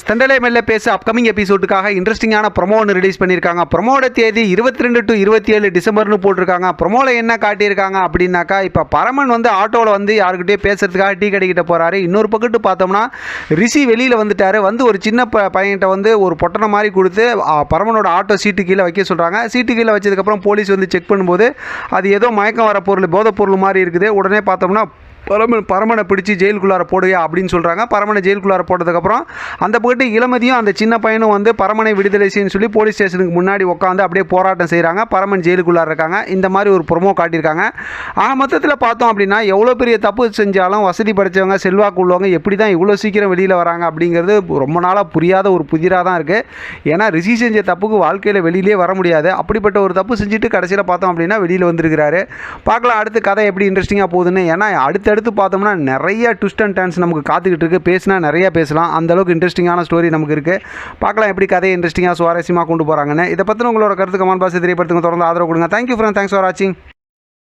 ஸ்தண்டலை மெல்ல பேச அப்கமிங் எபிசோடுக்காக இன்ட்ரெஸ்டிங்கான ப்ரொமோ ஒன்று ரிலீஸ் பண்ணியிருக்காங்க ப்ரொமோட தேதி இருபத்தி ரெண்டு டு இருபத்தி ஏழு டிசம்பர்னு போட்டிருக்காங்க. ப்ரொமோவில் என்ன காட்டியிருக்காங்க அப்படின்னாக்கா இப்போ பரமன் வந்து ஆட்டோவில் வந்து யாருக்கிட்டே பேசுறதுக்காக டீ கடைக்கிட்ட போகிறாரு இன்னொரு பக்கத்து பார்த்தோம்னா ரிஷி வெளியில் வந்துட்டார். வந்து ஒரு சின்ன ப பையன்கிட்ட வந்து ஒரு பொட்டனை மாதிரி கொடுத்து பரமனோட ஆட்டோ சீட்டு கீழே வைக்க சொல்கிறாங்க சீட்டு கீழே வச்சதுக்கப்புறம் போலீஸ் வந்து செக் பண்ணும்போது அது ஏதோ மயக்கம் வர பொருள் போதைப் பொருள் மாதிரி இருக்குது. உடனே பார்த்தோம்னா பரமன் பரமனை பிடிச்சி ஜெயிலுக்குள்ளார போடுவியா அப்படின்னு சொல்கிறாங்க பரமனை ஜெயிலுக்குள்ளார போட்டதுக்கப்புறம் அந்த போட்டு இளமதியும் அந்த சின்ன பையனும் வந்து பரமனை விடுதலை செய்யணும்னு சொல்லி போலீஸ் ஸ்டேஷனுக்கு முன்னாடி உட்காந்து அப்படியே போராட்டம் செய்கிறாங்க பரமன் ஜெயிலுக்குள்ளார இருக்காங்க. இந்த மாதிரி ஒரு ப்ரொமோ காட்டியிருக்காங்க. ஆக மொத்தத்தில் பார்த்தோம் அப்படின்னா எவ்வளோ பெரிய தப்பு செஞ்சாலும் வசதி படைத்தவங்க செல்வாக்கு உள்ளவங்க எப்படி தான் இவ்வளோ சீக்கிரம் வெளியில் வராங்க அப்படிங்கிறது ரொம்ப நாளாக புரியாத ஒரு புதிராக தான் இருக்குது ஏன்னா ரிஷி செஞ்ச தப்புக்கு வாழ்க்கையில் வெளியிலே வர முடியாது. அப்படிப்பட்ட ஒரு தப்பு செஞ்சுட்டு கடைசியில் பார்த்தோம் அப்படின்னா வெளியில் வந்திருக்கிறாரு. பார்க்கலாம் அடுத்து கதை எப்படி இன்ட்ரெஸ்டிங்காக போகுதுன்னு. ஏன்னா அடுத்த அடுத்தடுத்து பார்த்தோம்னா நிறைய ட்விஸ்ட் அண்ட் டர்ன்ஸ் நமக்கு காத்துக்கிட்டு இருக்கு. பேசினா நிறைய பேசலாம். அந்த அளவுக்கு இன்ட்ரெஸ்டிங்கான ஸ்டோரி நமக்கு இருக்குது பார்க்கலாம் எப்படி கதையை இன்ட்ரெஸ்டிங்காக சுவாரஸ்யமாக கொண்டு போகிறாங்கன்னு இதை பற்றின உங்களோட கருத்து கமான் பாஸ் தெரியப்படுத்துங்க. தொடர்ந்து ஆதரவு கொடுங்க. தேங்க்யூ ஃப்ரெண்ட் தேங்க்ஸ் ஃபார் வாட்சிங்